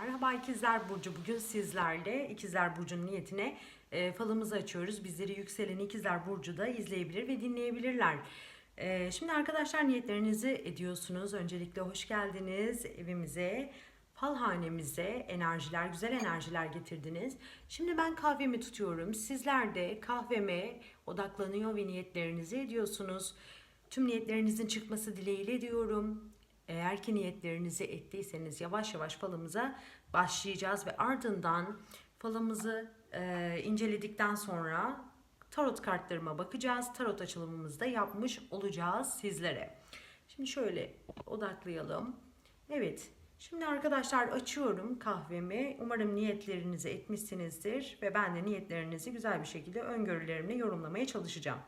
Merhaba İkizler Burcu. Bugün sizlerle İkizler Burcu'nun niyetine e, falımızı açıyoruz. Bizleri yükselen İkizler Burcu da izleyebilir ve dinleyebilirler. E, şimdi arkadaşlar niyetlerinizi ediyorsunuz. Öncelikle hoş geldiniz evimize, falhanemize. Enerjiler, güzel enerjiler getirdiniz. Şimdi ben kahvemi tutuyorum. Sizler de kahveme odaklanıyor ve niyetlerinizi ediyorsunuz. Tüm niyetlerinizin çıkması dileğiyle diyorum. Eğer ki niyetlerinizi ettiyseniz yavaş yavaş falımıza başlayacağız ve ardından falımızı e, inceledikten sonra tarot kartlarıma bakacağız. Tarot açılımımızı da yapmış olacağız sizlere. Şimdi şöyle odaklayalım. Evet. Şimdi arkadaşlar açıyorum kahvemi. Umarım niyetlerinizi etmişsinizdir ve ben de niyetlerinizi güzel bir şekilde öngörülerimle yorumlamaya çalışacağım.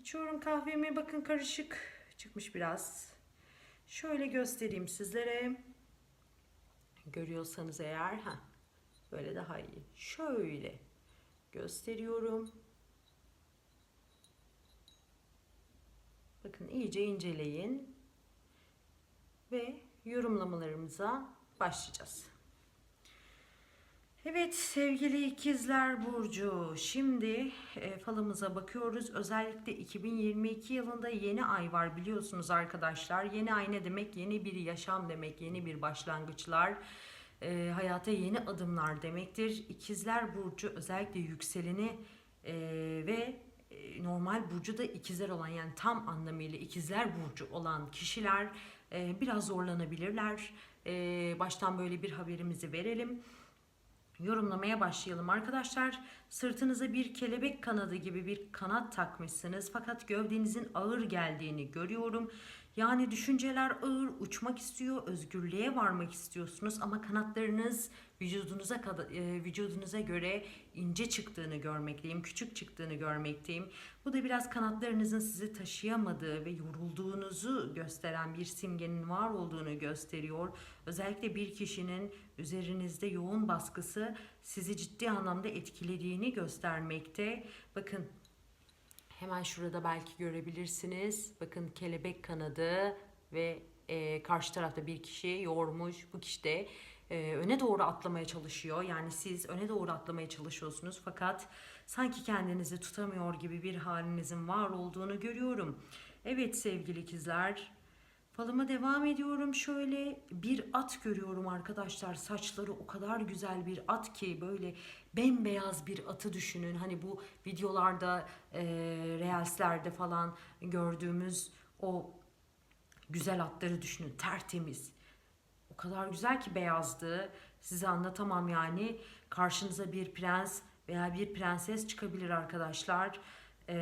Açıyorum kahvemi. Bakın karışık çıkmış biraz. Şöyle göstereyim sizlere. Görüyorsanız eğer ha böyle daha iyi. Şöyle gösteriyorum. Bakın iyice inceleyin ve yorumlamalarımıza başlayacağız. Evet sevgili ikizler Burcu şimdi e, falımıza bakıyoruz. Özellikle 2022 yılında yeni ay var biliyorsunuz arkadaşlar. Yeni ay ne demek? Yeni bir yaşam demek, yeni bir başlangıçlar, e, hayata yeni adımlar demektir. İkizler Burcu özellikle yükseleni e, ve e, normal burcu da ikizler olan yani tam anlamıyla ikizler burcu olan kişiler e, biraz zorlanabilirler. E, baştan böyle bir haberimizi verelim yorumlamaya başlayalım arkadaşlar. Sırtınıza bir kelebek kanadı gibi bir kanat takmışsınız fakat gövdenizin ağır geldiğini görüyorum. Yani düşünceler ağır, uçmak istiyor, özgürlüğe varmak istiyorsunuz ama kanatlarınız vücudunuza e, vücudunuza göre ince çıktığını görmekteyim, küçük çıktığını görmekteyim. Bu da biraz kanatlarınızın sizi taşıyamadığı ve yorulduğunuzu gösteren bir simgenin var olduğunu gösteriyor. Özellikle bir kişinin üzerinizde yoğun baskısı sizi ciddi anlamda etkilediğini göstermekte. Bakın Hemen şurada belki görebilirsiniz. Bakın kelebek kanadı ve e, karşı tarafta bir kişi yormuş. Bu kişi de e, öne doğru atlamaya çalışıyor. Yani siz öne doğru atlamaya çalışıyorsunuz fakat sanki kendinizi tutamıyor gibi bir halinizin var olduğunu görüyorum. Evet sevgili ikizler Falıma devam ediyorum. Şöyle bir at görüyorum arkadaşlar. Saçları o kadar güzel bir at ki böyle bembeyaz bir atı düşünün. Hani bu videolarda, e, reelslerde falan gördüğümüz o güzel atları düşünün. Tertemiz. O kadar güzel ki beyazdı. Size anlatamam yani. Karşınıza bir prens veya bir prenses çıkabilir arkadaşlar. E,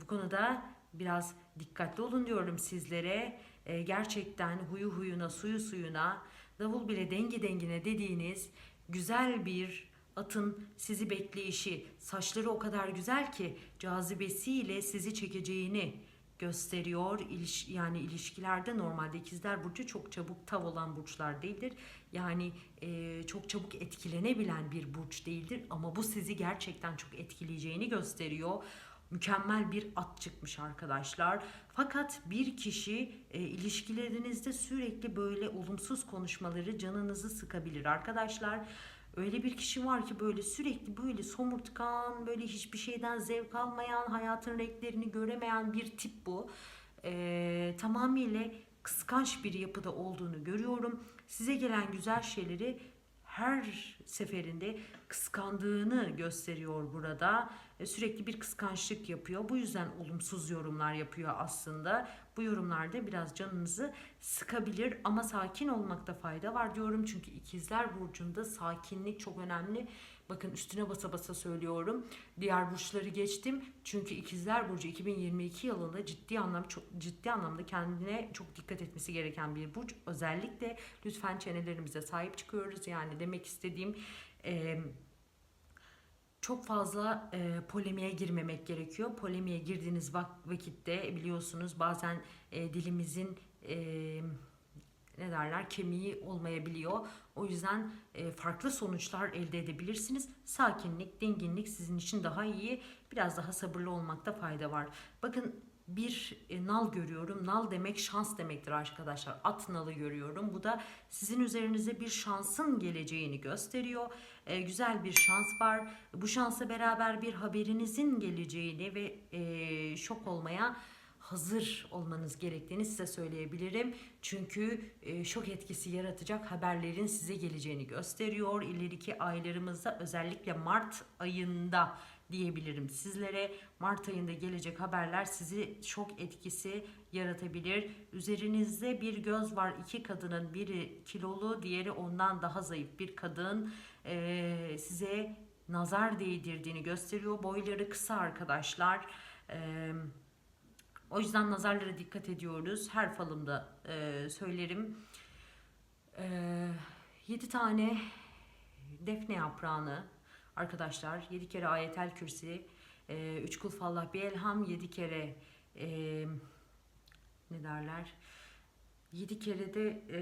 bu konuda biraz dikkatli olun diyorum sizlere. E, gerçekten huyu huyuna, suyu suyuna, davul bile dengi dengine dediğiniz güzel bir atın sizi bekleyişi, saçları o kadar güzel ki cazibesiyle sizi çekeceğini gösteriyor. İliş, yani ilişkilerde normalde ikizler burcu çok çabuk tav olan burçlar değildir. Yani e, çok çabuk etkilenebilen bir burç değildir ama bu sizi gerçekten çok etkileyeceğini gösteriyor mükemmel bir at çıkmış arkadaşlar. Fakat bir kişi e, ilişkilerinizde sürekli böyle olumsuz konuşmaları canınızı sıkabilir arkadaşlar. Öyle bir kişi var ki böyle sürekli böyle somurtkan, böyle hiçbir şeyden zevk almayan, hayatın renklerini göremeyen bir tip bu. E, tamamıyla kıskanç bir yapıda olduğunu görüyorum. Size gelen güzel şeyleri her seferinde kıskandığını gösteriyor burada. E, sürekli bir kıskançlık yapıyor. Bu yüzden olumsuz yorumlar yapıyor aslında. Bu yorumlarda biraz canınızı sıkabilir ama sakin olmakta fayda var diyorum. Çünkü ikizler burcunda sakinlik çok önemli. Bakın üstüne basa basa söylüyorum. Diğer burçları geçtim. Çünkü ikizler burcu 2022 yılında ciddi anlamda çok ciddi anlamda kendine çok dikkat etmesi gereken bir burç. Özellikle lütfen çenelerimize sahip çıkıyoruz. Yani demek istediğim e, çok fazla e, polemiğe girmemek gerekiyor. Polemiğe girdiğiniz vakitte biliyorsunuz bazen e, dilimizin e, ne derler kemiği olmayabiliyor. O yüzden e, farklı sonuçlar elde edebilirsiniz. Sakinlik, dinginlik sizin için daha iyi. Biraz daha sabırlı olmakta fayda var. Bakın bir e, nal görüyorum. Nal demek şans demektir arkadaşlar. At nalı görüyorum. Bu da sizin üzerinize bir şansın geleceğini gösteriyor. E, güzel bir şans var. Bu şansa beraber bir haberinizin geleceğini ve e, şok olmaya hazır olmanız gerektiğini size söyleyebilirim. Çünkü e, şok etkisi yaratacak haberlerin size geleceğini gösteriyor. İleriki aylarımızda özellikle Mart ayında diyebilirim sizlere. Mart ayında gelecek haberler sizi şok etkisi yaratabilir. Üzerinizde bir göz var. iki kadının biri kilolu, diğeri ondan daha zayıf bir kadın e, size nazar değdirdiğini gösteriyor. Boyları kısa arkadaşlar. Eee o yüzden nazarlara dikkat ediyoruz. Her falımda e, söylerim. E, 7 tane defne yaprağını arkadaşlar 7 kere ayetel kürsi, 3 kul fallah bir elham, 7 kere e, ne derler? 7 kere de e,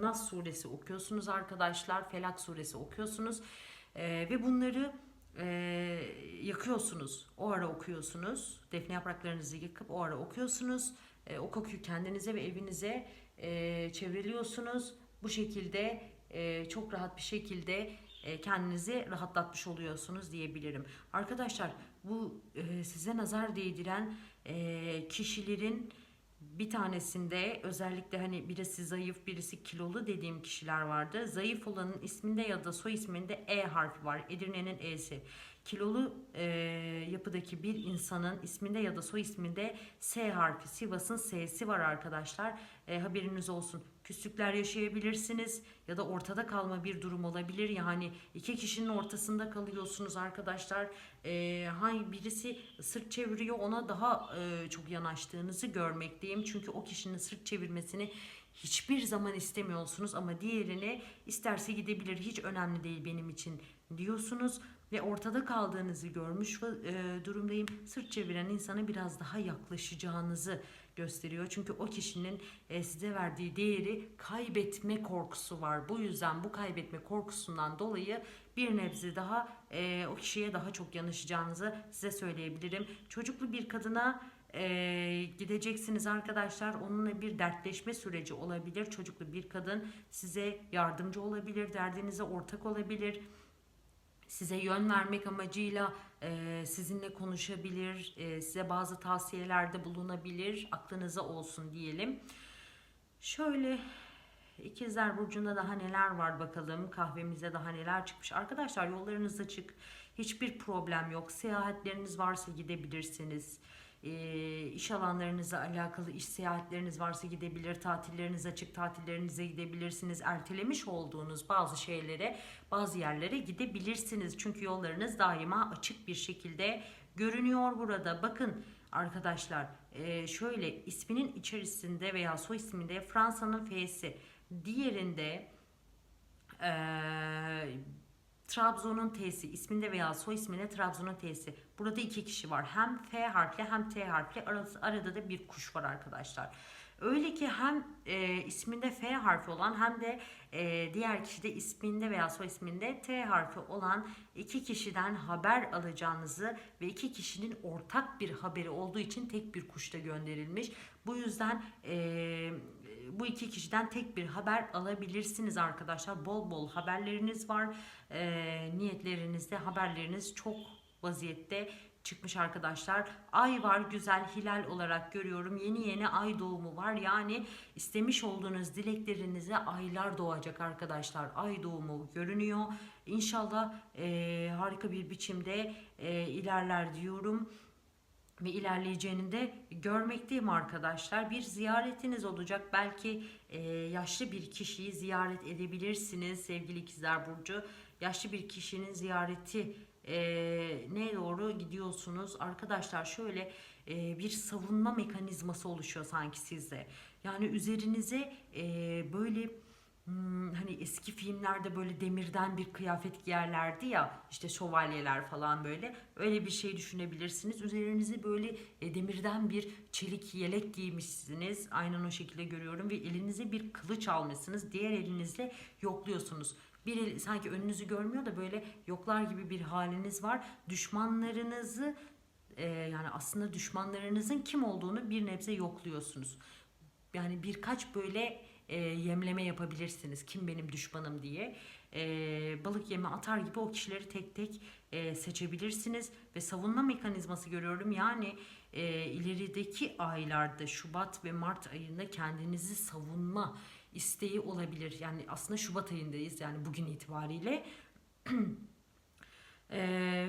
Nas suresi okuyorsunuz arkadaşlar. Felak suresi okuyorsunuz. E, ve bunları e, yakıyorsunuz. O ara okuyorsunuz. Defne yapraklarınızı yakıp o ara okuyorsunuz. E, o kokuyu kendinize ve evinize e, çevriliyorsunuz. Bu şekilde e, çok rahat bir şekilde e, kendinizi rahatlatmış oluyorsunuz diyebilirim. Arkadaşlar bu e, size nazar değdiren kişilerin bir tanesinde özellikle hani birisi zayıf birisi kilolu dediğim kişiler vardı. Zayıf olanın isminde ya da soy isminde E harfi var. Edirne'nin E'si. Kilolu e, yapıdaki bir insanın isminde ya da soy isminde S harfi, Sivas'ın S'si var arkadaşlar. E, haberiniz olsun. Küslükler yaşayabilirsiniz ya da ortada kalma bir durum olabilir. Yani iki kişinin ortasında kalıyorsunuz arkadaşlar. E, hangi birisi sırt çeviriyor ona daha e, çok yanaştığınızı görmekteyim. Çünkü o kişinin sırt çevirmesini hiçbir zaman istemiyorsunuz ama diğerine isterse gidebilir hiç önemli değil benim için diyorsunuz ve ortada kaldığınızı görmüş e, durumdayım. Sırt çeviren insana biraz daha yaklaşacağınızı gösteriyor. Çünkü o kişinin e, size verdiği değeri kaybetme korkusu var. Bu yüzden bu kaybetme korkusundan dolayı bir nebze daha e, o kişiye daha çok yanaşacağınızı size söyleyebilirim. Çocuklu bir kadına e, gideceksiniz arkadaşlar. Onunla bir dertleşme süreci olabilir. Çocuklu bir kadın size yardımcı olabilir, derdinize ortak olabilir size yön vermek amacıyla e, sizinle konuşabilir, e, size bazı tavsiyelerde bulunabilir, aklınıza olsun diyelim. Şöyle İkizler Burcu'nda daha neler var bakalım. Kahvemize daha neler çıkmış. Arkadaşlar yollarınız açık. Hiçbir problem yok. Seyahatleriniz varsa gidebilirsiniz e, iş alanlarınızla alakalı iş seyahatleriniz varsa gidebilir, tatilleriniz açık, tatillerinize gidebilirsiniz. Ertelemiş olduğunuz bazı şeylere, bazı yerlere gidebilirsiniz. Çünkü yollarınız daima açık bir şekilde görünüyor burada. Bakın arkadaşlar e, şöyle isminin içerisinde veya soy isminde Fransa'nın F'si, diğerinde e, Trabzon'un T'si isminde veya soy isminde Trabzon'un T'si. Burada iki kişi var. Hem F harfli hem T harfli. Arası, arada da bir kuş var arkadaşlar. Öyle ki hem e, isminde F harfi olan hem de e, diğer kişide isminde veya soy isminde T harfi olan iki kişiden haber alacağınızı ve iki kişinin ortak bir haberi olduğu için tek bir kuşta gönderilmiş. Bu yüzden e, bu iki kişiden tek bir haber alabilirsiniz arkadaşlar. Bol bol haberleriniz var. E, niyetlerinizde haberleriniz çok vaziyette çıkmış arkadaşlar. Ay var güzel hilal olarak görüyorum. Yeni yeni ay doğumu var. Yani istemiş olduğunuz dileklerinize aylar doğacak arkadaşlar. Ay doğumu görünüyor. İnşallah e, harika bir biçimde e, ilerler diyorum ve ilerleyeceğini de görmekteyim arkadaşlar. Bir ziyaretiniz olacak. Belki e, yaşlı bir kişiyi ziyaret edebilirsiniz sevgili ikizler burcu. Yaşlı bir kişinin ziyareti e, ne doğru gidiyorsunuz? Arkadaşlar şöyle e, bir savunma mekanizması oluşuyor sanki sizde. Yani üzerinize e, böyle Hmm, hani eski filmlerde böyle demirden bir kıyafet giyerlerdi ya işte şövalyeler falan böyle öyle bir şey düşünebilirsiniz. Üzerinizi böyle e, demirden bir çelik yelek giymişsiniz. Aynen o şekilde görüyorum ve elinize bir kılıç almışsınız. Diğer elinizle yokluyorsunuz. Bir sanki önünüzü görmüyor da böyle yoklar gibi bir haliniz var. Düşmanlarınızı e, yani aslında düşmanlarınızın kim olduğunu bir nebze yokluyorsunuz. Yani birkaç böyle e, yemleme yapabilirsiniz. Kim benim düşmanım diye. E, balık yemi atar gibi o kişileri tek tek e, seçebilirsiniz. Ve savunma mekanizması görüyorum. Yani e, ilerideki aylarda Şubat ve Mart ayında kendinizi savunma isteği olabilir. Yani aslında Şubat ayındayız yani bugün itibariyle. E,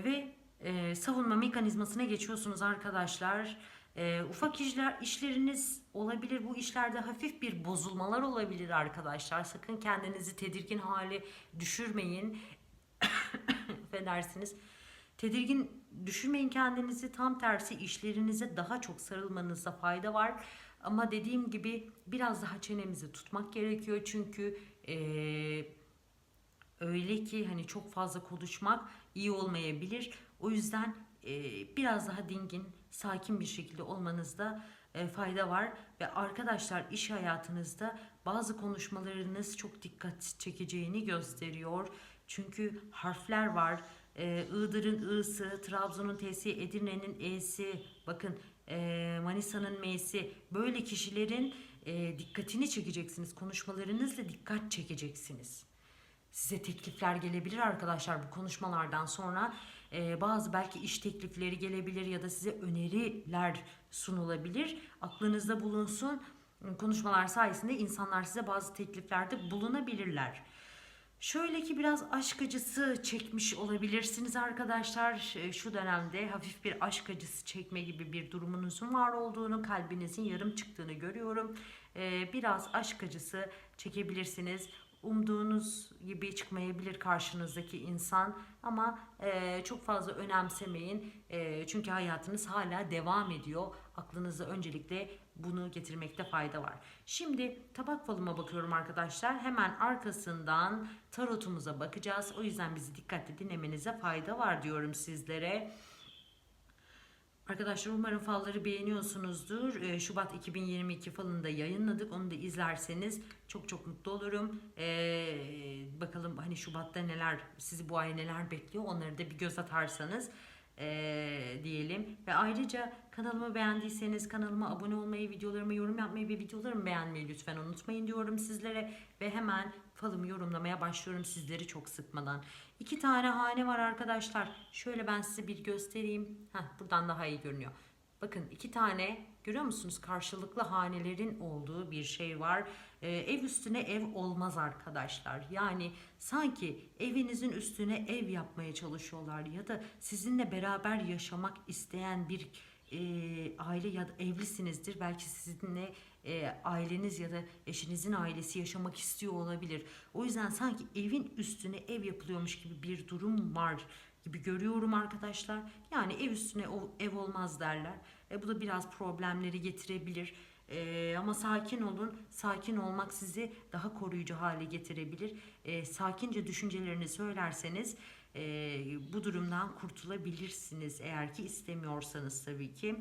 ve e, savunma mekanizmasına geçiyorsunuz arkadaşlar. E, ufak işler işleriniz olabilir. Bu işlerde hafif bir bozulmalar olabilir arkadaşlar. Sakın kendinizi tedirgin hale düşürmeyin. Affedersiniz. Tedirgin düşürmeyin kendinizi. Tam tersi işlerinize daha çok sarılmanızda fayda var. Ama dediğim gibi biraz daha çenemizi tutmak gerekiyor. Çünkü eee öyle ki hani çok fazla konuşmak iyi olmayabilir. O yüzden e, biraz daha dingin, sakin bir şekilde olmanızda e, fayda var ve arkadaşlar iş hayatınızda bazı konuşmalarınız çok dikkat çekeceğini gösteriyor. Çünkü harfler var. E, Iğdır'ın I'sı, Trabzon'un T'si, Edirne'nin E'si, bakın e, Manisa'nın M'si. Böyle kişilerin e, dikkatini çekeceksiniz. Konuşmalarınızla dikkat çekeceksiniz. Size teklifler gelebilir arkadaşlar bu konuşmalardan sonra. Ee, bazı belki iş teklifleri gelebilir ya da size öneriler sunulabilir. Aklınızda bulunsun. Konuşmalar sayesinde insanlar size bazı tekliflerde bulunabilirler. Şöyle ki biraz aşk acısı çekmiş olabilirsiniz arkadaşlar. Ee, Şu dönemde hafif bir aşk acısı çekme gibi bir durumunuzun var olduğunu, kalbinizin yarım çıktığını görüyorum. Ee, Biraz aşk acısı çekebilirsiniz. Umduğunuz gibi çıkmayabilir karşınızdaki insan ama e, çok fazla önemsemeyin. E, çünkü hayatınız hala devam ediyor. Aklınızda öncelikle bunu getirmekte fayda var. Şimdi tabak falıma bakıyorum arkadaşlar. Hemen arkasından tarotumuza bakacağız. O yüzden bizi dikkatli dinlemenize fayda var diyorum sizlere. Arkadaşlar umarım falları beğeniyorsunuzdur. Ee, Şubat 2022 falında yayınladık. Onu da izlerseniz çok çok mutlu olurum. Ee, bakalım hani Şubat'ta neler, sizi bu ay neler bekliyor onları da bir göz atarsanız ee, diyelim. Ve ayrıca kanalımı beğendiyseniz kanalıma abone olmayı, videolarıma yorum yapmayı ve videolarımı beğenmeyi lütfen unutmayın diyorum sizlere. Ve hemen falımı yorumlamaya başlıyorum sizleri çok sıkmadan. İki tane hane var arkadaşlar. Şöyle ben size bir göstereyim. Heh, buradan daha iyi görünüyor. Bakın iki tane görüyor musunuz? Karşılıklı hanelerin olduğu bir şey var. Ee, ev üstüne ev olmaz arkadaşlar. Yani sanki evinizin üstüne ev yapmaya çalışıyorlar ya da sizinle beraber yaşamak isteyen bir e, aile ya da evlisinizdir. Belki sizinle e, aileniz ya da eşinizin ailesi yaşamak istiyor olabilir. O yüzden sanki evin üstüne ev yapılıyormuş gibi bir durum var gibi görüyorum arkadaşlar. Yani ev üstüne ev olmaz derler. E, bu da biraz problemleri getirebilir. E, ama sakin olun. Sakin olmak sizi daha koruyucu hale getirebilir. E, sakince düşüncelerini söylerseniz e, bu durumdan kurtulabilirsiniz. Eğer ki istemiyorsanız tabii ki.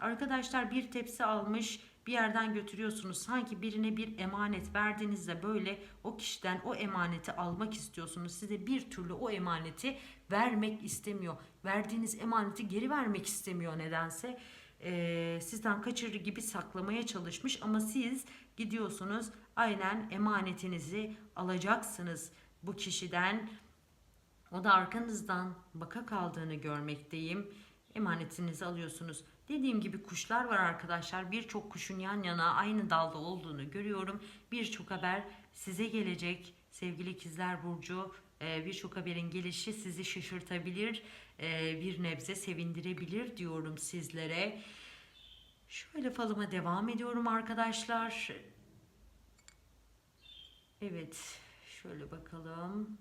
Arkadaşlar bir tepsi almış bir yerden götürüyorsunuz. Sanki birine bir emanet verdiğinizde böyle o kişiden o emaneti almak istiyorsunuz. Size bir türlü o emaneti vermek istemiyor. Verdiğiniz emaneti geri vermek istemiyor nedense. Ee, sizden kaçırır gibi saklamaya çalışmış ama siz gidiyorsunuz aynen emanetinizi alacaksınız bu kişiden. O da arkanızdan baka kaldığını görmekteyim. Emanetinizi alıyorsunuz. Dediğim gibi kuşlar var arkadaşlar. Birçok kuşun yan yana aynı dalda olduğunu görüyorum. Birçok haber size gelecek. Sevgili ikizler Burcu e, birçok haberin gelişi sizi şaşırtabilir. E, Bir nebze sevindirebilir diyorum sizlere. Şöyle falıma devam ediyorum arkadaşlar. Evet. Şöyle bakalım.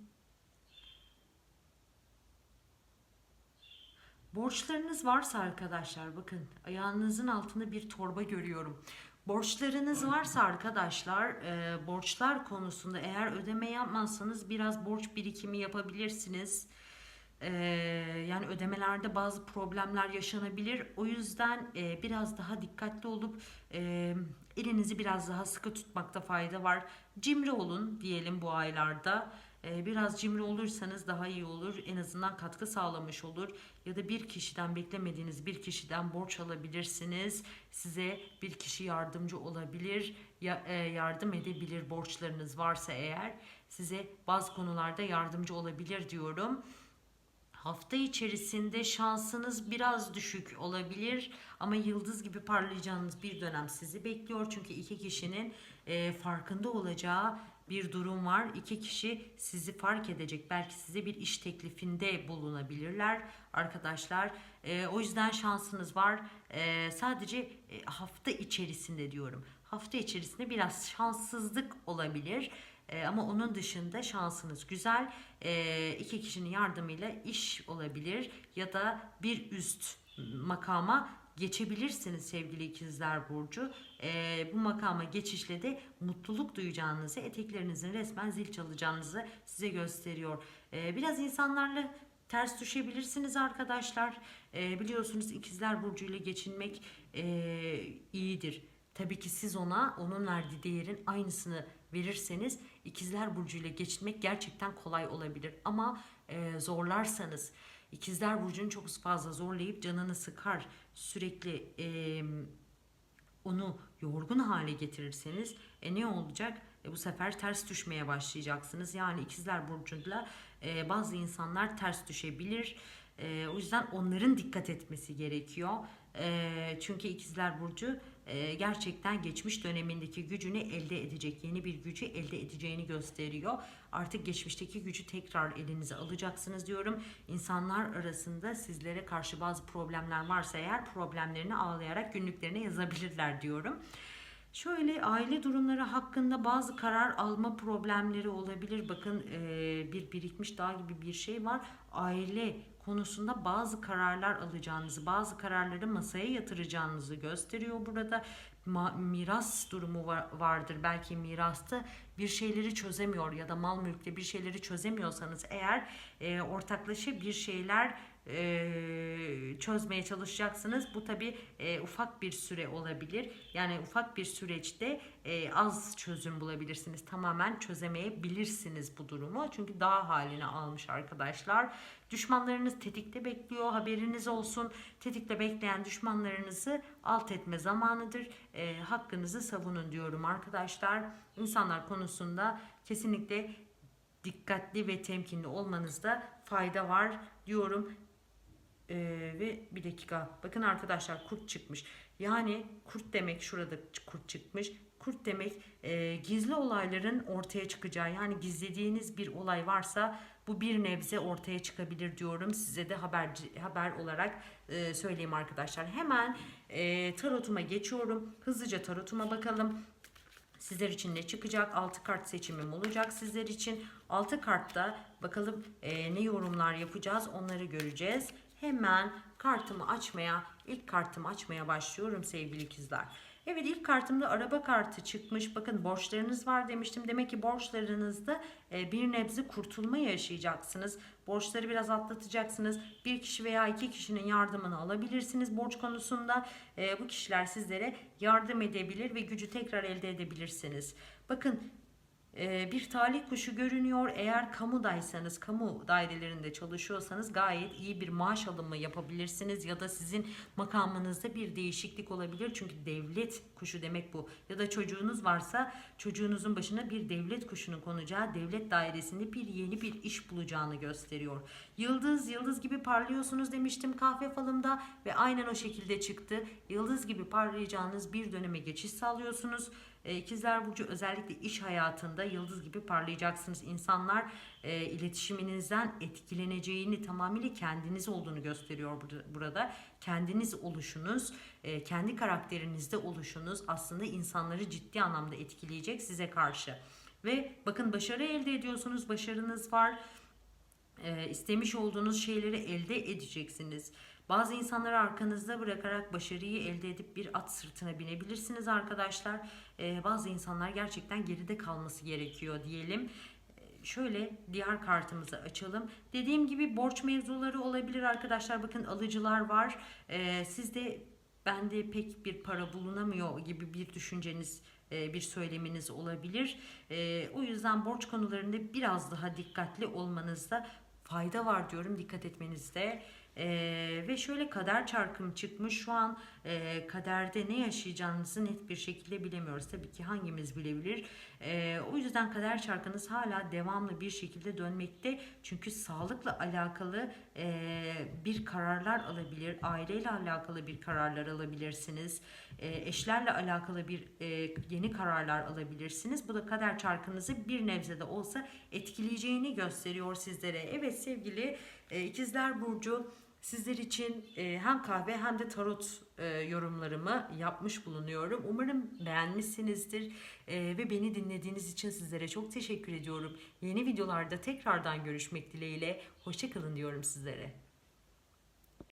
Borçlarınız varsa arkadaşlar bakın ayağınızın altında bir torba görüyorum. Borçlarınız varsa arkadaşlar e, borçlar konusunda eğer ödeme yapmazsanız biraz borç birikimi yapabilirsiniz. E, yani ödemelerde bazı problemler yaşanabilir. O yüzden e, biraz daha dikkatli olup e, elinizi biraz daha sıkı tutmakta fayda var. Cimri olun diyelim bu aylarda. e, biraz cimri olursanız daha iyi olur. En azından katkı sağlamış olur. Ya da bir kişiden beklemediğiniz bir kişiden borç alabilirsiniz. Size bir kişi yardımcı olabilir. Ya, e, yardım edebilir borçlarınız varsa eğer. Size bazı konularda yardımcı olabilir diyorum. Hafta içerisinde şansınız biraz düşük olabilir ama yıldız gibi parlayacağınız bir dönem sizi bekliyor. Çünkü iki kişinin e, farkında olacağı bir durum var. İki kişi sizi fark edecek. Belki size bir iş teklifinde bulunabilirler arkadaşlar. E, o yüzden şansınız var. E, sadece e, hafta içerisinde diyorum. Hafta içerisinde biraz şanssızlık olabilir. E, ama onun dışında şansınız güzel. E, iki kişinin yardımıyla iş olabilir ya da bir üst makama geçebilirsiniz sevgili ikizler burcu. E, bu makama geçişle de mutluluk duyacağınızı, eteklerinizin resmen zil çalacağınızı size gösteriyor. E, biraz insanlarla ters düşebilirsiniz arkadaşlar. E, biliyorsunuz ikizler burcu ile geçinmek e, iyidir. Tabii ki siz ona onun verdiği değerin aynısını verirseniz ikizler burcu ile geçinmek gerçekten kolay olabilir. Ama e, zorlarsanız ikizler burcunu çok fazla zorlayıp canını sıkar sürekli e, onu yorgun hale getirirseniz e, ne olacak? E, bu sefer ters düşmeye başlayacaksınız. Yani ikizler burcuyla e, bazı insanlar ters düşebilir. E, o yüzden onların dikkat etmesi gerekiyor. E, çünkü ikizler burcu e, gerçekten geçmiş dönemindeki gücünü elde edecek, yeni bir gücü elde edeceğini gösteriyor. Artık geçmişteki gücü tekrar elinize alacaksınız diyorum. İnsanlar arasında sizlere karşı bazı problemler varsa eğer problemlerini ağlayarak günlüklerine yazabilirler diyorum. Şöyle aile durumları hakkında bazı karar alma problemleri olabilir. Bakın e, bir birikmiş dağ gibi bir şey var. Aile konusunda bazı kararlar alacağınızı, bazı kararları masaya yatıracağınızı gösteriyor burada. Ma- miras durumu var, vardır. Belki mirasta bir şeyleri çözemiyor ya da mal mülkte bir şeyleri çözemiyorsanız eğer e, ortaklaşa bir şeyler e, çözmeye çalışacaksınız. Bu tabi e, ufak bir süre olabilir. Yani ufak bir süreçte e, az çözüm bulabilirsiniz. Tamamen çözemeyebilirsiniz bu durumu. Çünkü daha haline almış arkadaşlar. Düşmanlarınız tetikte bekliyor. Haberiniz olsun. Tetikte bekleyen düşmanlarınızı alt etme zamanıdır. E, hakkınızı savunun diyorum arkadaşlar. İnsanlar konusunda kesinlikle dikkatli ve temkinli olmanızda fayda var diyorum. Ee, ve bir dakika bakın arkadaşlar kurt çıkmış. Yani kurt demek şurada kurt çıkmış. Kurt demek e, gizli olayların ortaya çıkacağı yani gizlediğiniz bir olay varsa bu bir nebze ortaya çıkabilir diyorum. Size de haber haber olarak e, söyleyeyim arkadaşlar. Hemen e, tarotuma geçiyorum. Hızlıca tarotuma bakalım. Sizler için ne çıkacak? 6 kart seçimim olacak sizler için. 6 kartta bakalım e, ne yorumlar yapacağız onları göreceğiz. Hemen kartımı açmaya, ilk kartımı açmaya başlıyorum sevgili ikizler. Evet ilk kartımda araba kartı çıkmış. Bakın borçlarınız var demiştim. Demek ki borçlarınızda e, bir nebze kurtulma yaşayacaksınız. Borçları biraz atlatacaksınız. Bir kişi veya iki kişinin yardımını alabilirsiniz borç konusunda. E, bu kişiler sizlere yardım edebilir ve gücü tekrar elde edebilirsiniz. Bakın bir talih kuşu görünüyor. Eğer kamudaysanız, kamu dairelerinde çalışıyorsanız gayet iyi bir maaş alımı yapabilirsiniz ya da sizin makamınızda bir değişiklik olabilir. Çünkü devlet kuşu demek bu. Ya da çocuğunuz varsa çocuğunuzun başına bir devlet kuşunun konacağı devlet dairesinde bir yeni bir iş bulacağını gösteriyor. Yıldız, yıldız gibi parlıyorsunuz demiştim kahve falımda ve aynen o şekilde çıktı. Yıldız gibi parlayacağınız bir döneme geçiş sağlıyorsunuz. E, Burcu özellikle iş hayatında yıldız gibi parlayacaksınız. İnsanlar e, iletişiminizden etkileneceğini tamamıyla kendiniz olduğunu gösteriyor burada. Kendiniz oluşunuz, e, kendi karakterinizde oluşunuz aslında insanları ciddi anlamda etkileyecek size karşı. Ve bakın başarı elde ediyorsunuz, başarınız var. E, istemiş olduğunuz şeyleri elde edeceksiniz. Bazı insanları arkanızda bırakarak başarıyı elde edip bir at sırtına binebilirsiniz arkadaşlar. Ee, bazı insanlar gerçekten geride kalması gerekiyor diyelim. Ee, şöyle diğer kartımızı açalım. Dediğim gibi borç mevzuları olabilir arkadaşlar. Bakın alıcılar var. Ee, sizde bende pek bir para bulunamıyor gibi bir düşünceniz e, bir söyleminiz olabilir. E, o yüzden borç konularında biraz daha dikkatli olmanızda fayda var diyorum dikkat etmenizde. Ee, ve şöyle kader çarkım çıkmış. Şu an e, kaderde ne yaşayacağınızı net bir şekilde bilemiyoruz. Tabii ki hangimiz bilebilir? Ee, o yüzden kader çarkınız hala devamlı bir şekilde dönmekte. Çünkü sağlıkla alakalı e, bir kararlar alabilir aileyle alakalı bir kararlar alabilirsiniz. E, eşlerle alakalı bir e, yeni kararlar alabilirsiniz. Bu da kader çarkınızı bir nebze de olsa etkileyeceğini gösteriyor sizlere. Evet sevgili e, ikizler burcu Sizler için e, hem kahve hem de tarot e, yorumlarımı yapmış bulunuyorum. Umarım beğenmişsinizdir E, ve beni dinlediğiniz için sizlere çok teşekkür ediyorum. Yeni videolarda tekrardan görüşmek dileğiyle. Hoşçakalın diyorum sizlere.